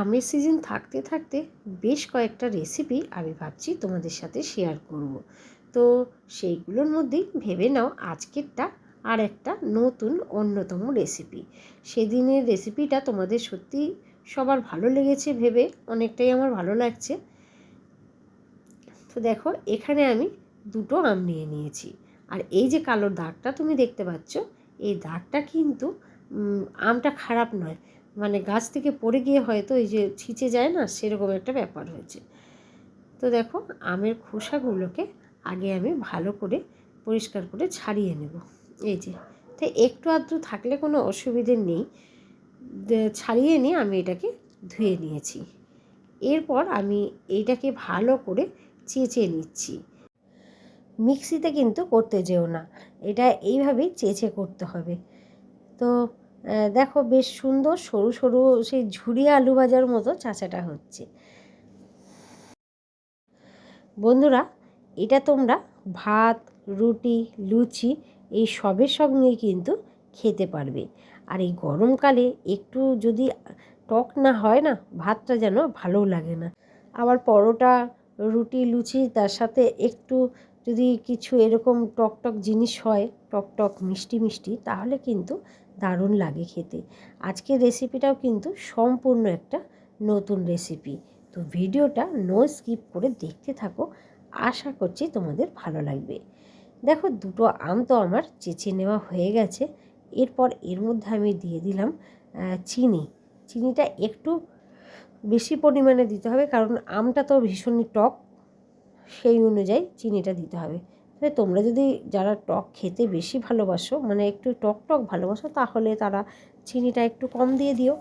আমের সিজন থাকতে থাকতে বেশ কয়েকটা রেসিপি আমি ভাবছি তোমাদের সাথে শেয়ার করব। তো সেইগুলোর মধ্যেই ভেবে নাও আজকেরটা আর একটা নতুন অন্যতম রেসিপি সেদিনের রেসিপিটা তোমাদের সত্যি সবার ভালো লেগেছে ভেবে, অনেকটাই আমার ভালো লাগছে। তো দেখো, এখানে আমি দুটো আম নিয়ে নিয়েছি। আর এই যে কালো দাগটা তুমি দেখতে পাচ্ছ, এই দাগটা কিন্তু আমটা খারাপ নয়। মানে গাছ থেকে পড়ে গিয়ে হয়তো এই যে ছিঁচে যায় না, সেরকম একটা ব্যাপার হয়েছে। তো দেখো, আমের খোসাগুলোকে আগে আমি ভালো করে পরিষ্কার করে ছাড়িয়ে নেব। এই যে, তো একটু আধটু থাকলে কোনো অসুবিধে নেই। ছাড়িয়ে নিয়ে আমি এটাকে ধুয়ে নিয়েছি। এরপর আমি এইটাকে ভালো করে চেঁচে নিচ্ছি। মিক্সিতে কিন্তু করতে যেও না। এটা এইভাবেই চেঁচে করতে হবে। তো দেখো বেশ সুন্দর সরু সরু সেই ঝুড়ি আলু ভাজার মতো চাচাটা হচ্ছে। বন্ধুরা, এটা তোমরা ভাত, রুটি, লুচি এই সবের সঙ্গে কিন্তু খেতে পারবে। আর এই গরমকালে একটু যদি টক না হয় না, ভাতটা যেন ভালো লাগে না। আবার পরোটা, রুটি, লুচি তার সাথে একটু যদি কিছু এরকম টক টক জিনিস হয়, টক টক মিষ্টি মিষ্টি, তাহলে কিন্তু দারুণ লাগে খেতে। আজকের রেসিপিটাও কিন্তু সম্পূর্ণ একটা নতুন রেসিপি তো ভিডিওটা নো স্কিপ করে দেখতে থাকো, আশা করছি তোমাদের ভালো লাগবে। দেখো, দুটো আম তো আমার চেঁচে নেওয়া হয়ে গেছে। এরপর এর মধ্যে আমি দিয়ে দিলাম চিনি। চিনিটা একটু বেশি পরিমাণে দিতে হবে, কারণ আমটা তো ভীষণই টক। সেই অনুযায়ী চিনিটা দিতে হবে। তবে তোমরা যদি যারা টক খেতে বেশি ভালোবাসো মানে একটু টক টক ভালোবাসো, তাহলে তারা চিনিটা একটু কম দিয়ে দিও।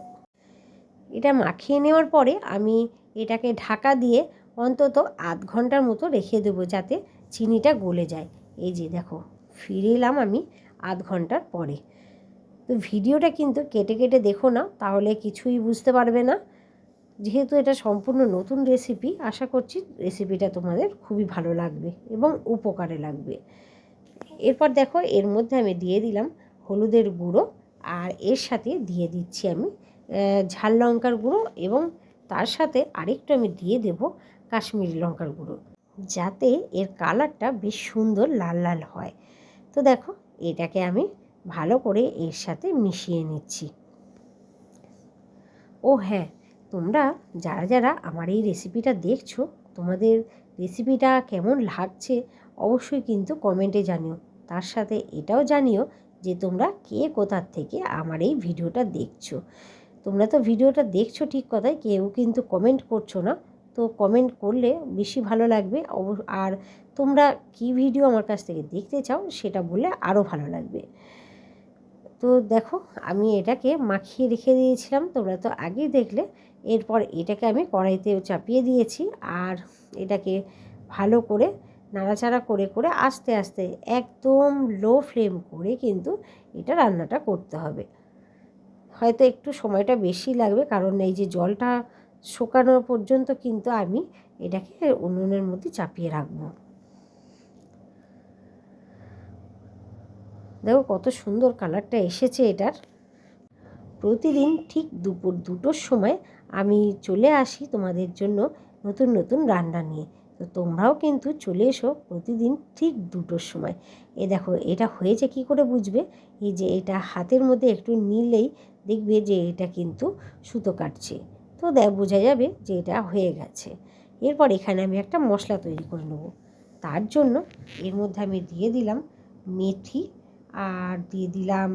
এটা মাখিয়ে নেওয়ার পরে আমি এটাকে ঢাকা দিয়ে অন্তত আধ ঘণ্টার মতো রেখে দেবো যাতে চিনিটা গলে যায়। এই যে দেখো, ফিরে এলাম আমি আধ ঘণ্টার পরে। তো ভিডিওটা কিন্তু কেটে কেটে দেখো না, তাহলে কিছুই বুঝতে পারবে না। যেহেতু এটা সম্পূর্ণ নতুন রেসিপি আশা করছি রেসিপিটা তোমাদের খুবই ভালো লাগবে এবং উপকারে লাগবে। এরপর দেখো, এর মধ্যে আমি দিয়ে দিলাম হলুদের গুঁড়ো আর এর সাথে দিয়ে দিচ্ছি আমি ঝাল লঙ্কার গুঁড়ো এবং তার সাথে আরেকটু আমি দিয়ে দেব কাশ্মীরি লঙ্কার গুঁড়ো, যাতে এর কালারটা বেশ সুন্দর লাল লাল হয়। তো দেখো, এটাকে আমি ভালো করে এর সাথে মিশিয়ে নিচ্ছি। ও হ্যাঁ তোমরা যারা যারা আমার এই রেসিপিটা দেখছ, তোমাদের রেসিপিটা কেমন লাগছে অবশ্যই কিন্তু কমেন্টে জানিও। তার সাথে এটাও জানিও যে তোমরা কে কোথার থেকে আমার এই ভিডিওটা দেখছ। তোমরা তো ভিডিওটা দেখছ ঠিক কথাই, কেউ কিন্তু কমেন্ট করছ না। তো কমেন্ট করলে বেশি ভালো লাগবে। আর তোমরা কি ভিডিও আমার কাছ থেকে দেখতে চাও সেটা বললে আরও ভালো লাগবে। তো দেখো, আমি এটাকে মাখিয়ে রেখে দিয়েছিলাম। তোমরা তো আগেই দেখলে এরপর এটাকে আমি কড়াইতে চাপিয়ে দিয়েছি আর এটাকে ভালো করে নাড়াচাড়া করে করে আস্তে আস্তে একদম লো ফ্লেম করে কিন্তু এটা রান্নাটা করতে হবে। হয়তো একটু সময়টা বেশি লাগবে কারণ এই যে জলটা শুকানো পর্যন্ত কিন্তু আমি এটাকে উনুনের মধ্যে চাপিয়ে রাখব। দেখো কত সুন্দর কালারটা এসেছে এটার। প্রতিদিন ঠিক দুপুর দুটোর সময় আমি চলে আসি তোমাদের জন্য নতুন নতুন রান্না নিয়ে। তো তোমরাও কিন্তু চলে এসো প্রতিদিন ঠিক দুটোর সময়। এ দেখো, এটা হয়েছে কি করে বুঝবে? এই যে এটা হাতের মধ্যে একটু নিলেই দেখবে যে এটা কিন্তু সুতো কাটছে। তো দেখ বোঝা যাবে যে এটা হয়ে গেছে। এরপর এখানে আমি একটা মশলা তৈরি করে নেব। তার জন্য এর মধ্যে আমি দিয়ে দিলাম মেথি আর দিয়ে দিলাম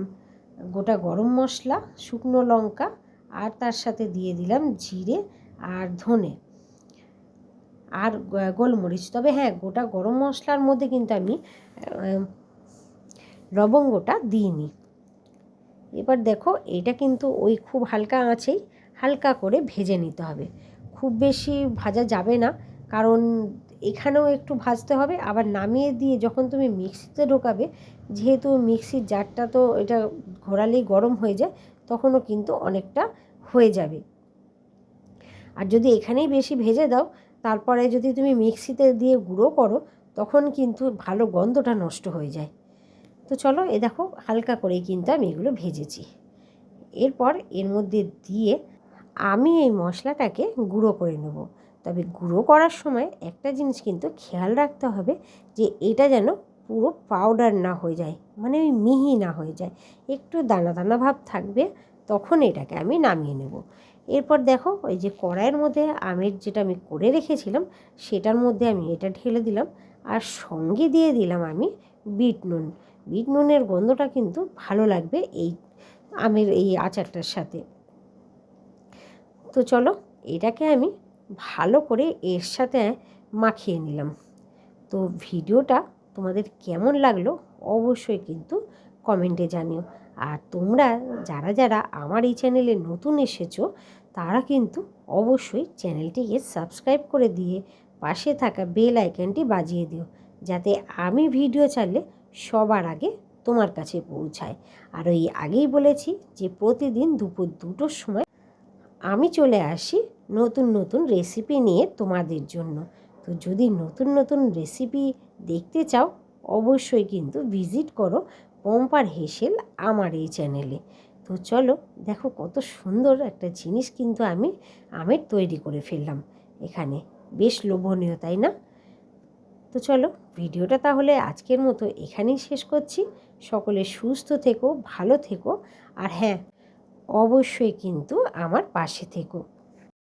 গোটা গরম মশলা, শুকনো লঙ্কা আর তার সাথে দিয়ে দিলাম জিরে আর ধনে আর গোলমরিচ। তবে হ্যাঁ গোটা গরম মশলার মধ্যে কিন্তু আমি লবঙ্গটা দিইনি। এবার দেখো, এটা কিন্তু ওই খুব হালকা আঁচেই হালকা করে ভেজে নিতে হবে। খুব বেশি ভাজা যাবে না, কারণ এখানেও একটু ভাজতে হবে। আবার নামিয়ে দিয়ে যখন তুমি মিক্সিতে ঢোকাবে, যেহেতু মিক্সির জারটা তো এটা ঘোরালেই গরম হয়ে যায়, তখনও কিন্তু অনেকটা হয়ে যাবে। আর যদি এখানেই বেশি ভেজে দাও, তারপরে যদি তুমি মিক্সিতে দিয়ে গুঁড়ো করো, তখন কিন্তু ভালো গন্ধটা নষ্ট হয়ে যায়। তো চলো, এ দেখো হালকা করেই কিন্তু আমি এগুলো ভেজেছি। এরপর এর মধ্যে দিয়ে আমি এই মশলাটাকে গুঁড়ো করে নেব। তবে গুঁড়ো করার সময় একটা জিনিস কিন্তু খেয়াল রাখতে হবে যে এটা যেন পুরো পাউডার না হয়ে যায় মানে ওই মিহি না হয়ে যায়। একটু দানা দানা ভাব থাকবে, তখন এটাকে আমি নামিয়ে নেব। এরপর দেখো, ওই যে কড়াইয়ের মধ্যে আমের যেটা আমি করে রেখেছিলাম, সেটার মধ্যে আমি এটা ঢেলে দিলাম। আর সঙ্গে দিয়ে দিলাম আমি বিট নুন। বিট নুনের গন্ধটা কিন্তু ভালো লাগবে এই আমের এই আচারটার সাথে। তো চলো, এটাকে আমি ভালো করে এর সাথে মাখিয়ে নিলাম। তো ভিডিওটা তোমাদের কেমন লাগল অবশ্যই কিন্তু কমেন্টে জানিও। আর তোমরা যারা যারা আমার এই চ্যানেলে নতুন এসেছ, তারা কিন্তু অবশ্যই চ্যানেলটিকে সাবস্ক্রাইব করে দিয়ে পাশে থাকা বেল আইকনটি বাজিয়ে দিও, যাতে আমি ভিডিও চাইলে সবার আগে তোমার কাছে পৌঁছায়। আর ওই আগেই বলেছি যে প্রতিদিন দুপুর দুটোর সময় আমি চলে আসি নতুন নতুন রেসিপি নিয়ে তোমাদের জন্য। তো যদি নতুন নতুন রেসিপি দেখতে চাও, অবশ্যই কিন্তু ভিজিট করো পম্পার হেসেল আমার এই চ্যানেলে তো চলো, দেখো কত সুন্দর একটা জিনিস কিন্তু আমি আমের তৈরি করে ফেললাম এখানে। বেশ লোভনীয়, তাই না? তো চলো, ভিডিওটা তাহলে আজকের মতো এখানেই শেষ করছি। সকলে সুস্থ থেকো, ভালো থেকো। আর হ্যাঁ অবশ্যই কিন্তু আমার পাশে থেকো।